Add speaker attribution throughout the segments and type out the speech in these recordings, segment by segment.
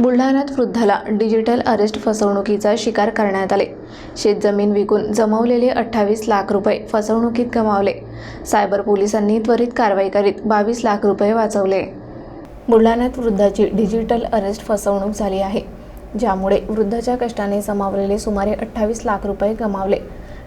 Speaker 1: बुलढाण्यात वृद्धाला digital arrest फसवणुकीचा शिकार करण्यात आले. शेतजमीन विकून जमवलेले अठ्ठावीस लाख रुपये फसवणुकीत गमावले. सायबर पोलिसांनी त्वरित कारवाई करीत बावीस लाख रुपये वाचवले. बुलढाण्यात वृद्धाची डिजिटल अरेस्ट फसवणूक झाली आहे ज्यामुळे वृद्धाच्या कष्टाने समावलेले सुमारे अठ्ठावीस लाख रुपये गमावले.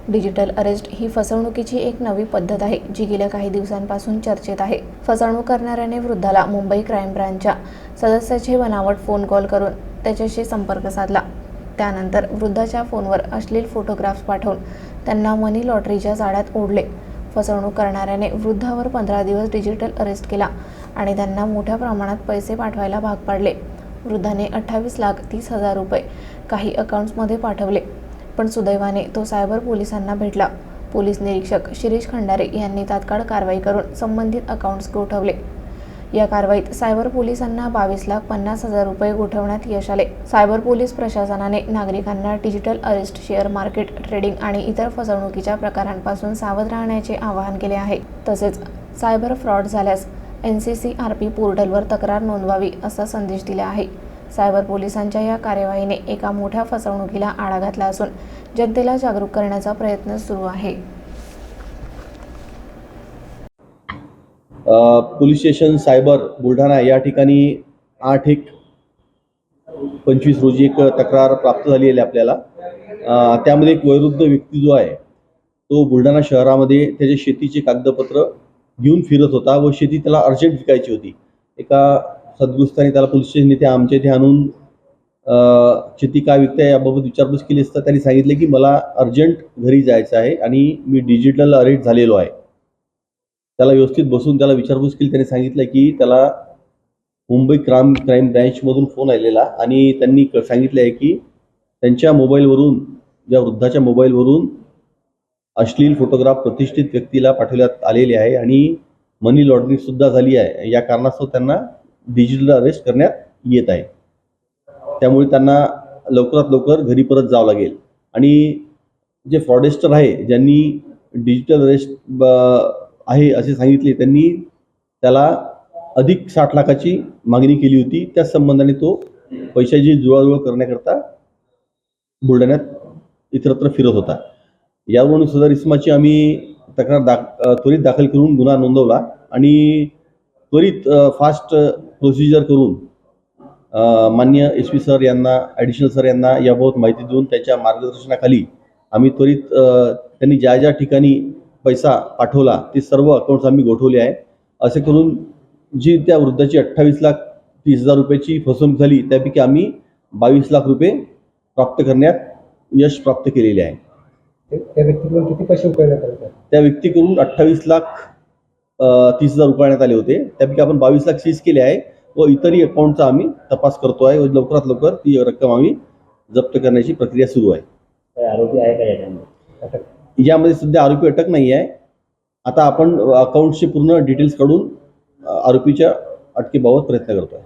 Speaker 1: डिजिटल अरेस्ट ही फसवणुकीची एक नवी पद्धत आहे जी गेल्या काही दिवसांपासून चर्चेत आहे. फसवणूक करणाऱ्याने वृद्धाला मुंबई क्राईम ब्रँचच्या सदस्याचे बनावट फोन कॉल करून त्याच्याशी संपर्क साधला. त्यानंतर वृद्धाच्या फोनवर अश्लील फोटोग्राफ्स पाठवून त्यांना मनी लॉटरीच्या जाळ्यात ओढले. फसवणूक करणाऱ्याने वृद्धावर पंधरा दिवस डिजिटल अरेस्ट केला आणि त्यांना मोठ्या प्रमाणात पैसे पाठवायला भाग पाडले. वृद्धाने अठ्ठावीस लाख तीस हजार रुपये काही अकाउंट्समध्ये पाठवले. पण सुदैवाने तो सायबर पोलिसांना भेटला. पोलीस निरीक्षक शिरीष खंडारे यांनी तात्काळ कारवाई करून संबंधित अकाउंट्स गोठवले. या कारवाईत सायबर पोलिसांना बावीस लाख पन्नास हजार रुपये गोठवण्यात यश आले. सायबर पोलीस प्रशासनाने नागरिकांना digital arrest share market trading आणि इतर फसवणुकीच्या प्रकारांपासून सावध राहण्याचे आवाहन केले आहे. तसेच सायबर फ्रॉड झाल्यास N C C R P पोर्टलवर तक्रार नोंदवावी असा संदेश दिला आहे. सायबर पोलिसांच्या या कार्यवाहीने एका मोठ्या फसवणुकीला आळा घातला असून जनतेला जागरूक करण्याचा प्रयत्न सुरू आहे.
Speaker 2: पोलीस स्टेशन सायबर बुलढाणा या ठिकाणी आठ एक पंचवीस रोजी एक तक्रार प्राप्त झालेली आहे आपल्याला. त्यामध्ये एक वयोवृद्ध व्यक्ती जो आहे तो बुलढाणा शहरामध्ये त्याचे शेतीचे कागदपत्र घेऊन फिरत होता व शेती त्याला अर्जंट विकायची होती. एका सद्गुस्तानी त्याला पोलीस स्टेशन इथे आमच्या इथे आणून अ, शेती का आहे याबाबत विचारपूस केली असता त्यांनी सांगितले की मला अर्जंट घरी जायचं आहे आणि मी डिजिटल अरेट झालेलो आहे. त्याला व्यवस्थित बसून त्याला विचारपूस केली त्यांनी सांगितलं की त्याला मुंबई क्राम क्राईम ब्रँचमधून फोन आलेला आणि त्यांनी क- सांगितलं आहे की त्यांच्या मोबाईलवरून ज्या वृद्धाच्या मोबाईलवरून अश्लील फोटोग्राफ प्रतिष्ठित व्यक्तीला पाठवण्यात आलेले आहे आणि मनी लॉन्ड्रिंग सुद्धा झाली आहे. या कारणास्तव त्यांना डिजिटल अरेस्ट करण्यात येत आहे. त्यामुळे त्यांना लवकरात लवकर घरी परत जावं लागेल. आणि जे फ्रॉडेस्टर आहे ज्यांनी डिजिटल अरेस्ट आहे असे सांगितले त्यांनी त्याला अधिक साठ लाखाची मागणी केली होती. त्या संबंधाने तो पैशाची जुळाजुळ करण्याकरता बुलढाण्यात इतरत्र फिरत होता. यावरून सदर इसमाची आम्ही तक्रार दाख त्वरित दाखल करून गुन्हा नोंदवला आणि त्वरित फास्ट प्रोसिजर करून मान्य एस पी सर यांना ॲडिशनल सर यांना याबाबत माहिती देऊन त्याच्या मार्गदर्शनाखाली आम्ही त्वरित त्यांनी ज्या ज्या ठिकाणी पैसा पाठवला ते सर्व अकाउंट्स आम्ही गोठवले आहे असे करून जी त्या वृद्धाची अठ्ठावीस लाख तीस हजार रुपयाची फसवणूक झाली त्यापैकी आम्ही बावीस लाख रुपये प्राप्त करण्यात यश प्राप्त केलेले आहे
Speaker 3: त्या व्यक्तीकडून किती पैसे त्यात?
Speaker 2: त्या व्यक्तीकडून अठ्ठावीस लाख तीस हजार उकळण्यात आले होते. त्यापैकी आपण बावीस लाख सीज केले आहे व इतरही अकाउंटचा आम्ही तपास करतो आहे व लवकरात लवकर ती रक्कम आम्ही जप्त करण्याची प्रक्रिया सुरू आहे.
Speaker 4: आरोपी आहे का याच्यामध्ये
Speaker 2: यामध्ये सध्या आरोपी अटक नाही आहे. आता आपण अकाउंटचे पूर्ण डिटेल्स काढून आरोपीच्या अटकेबाबत प्रयत्न करतो आहे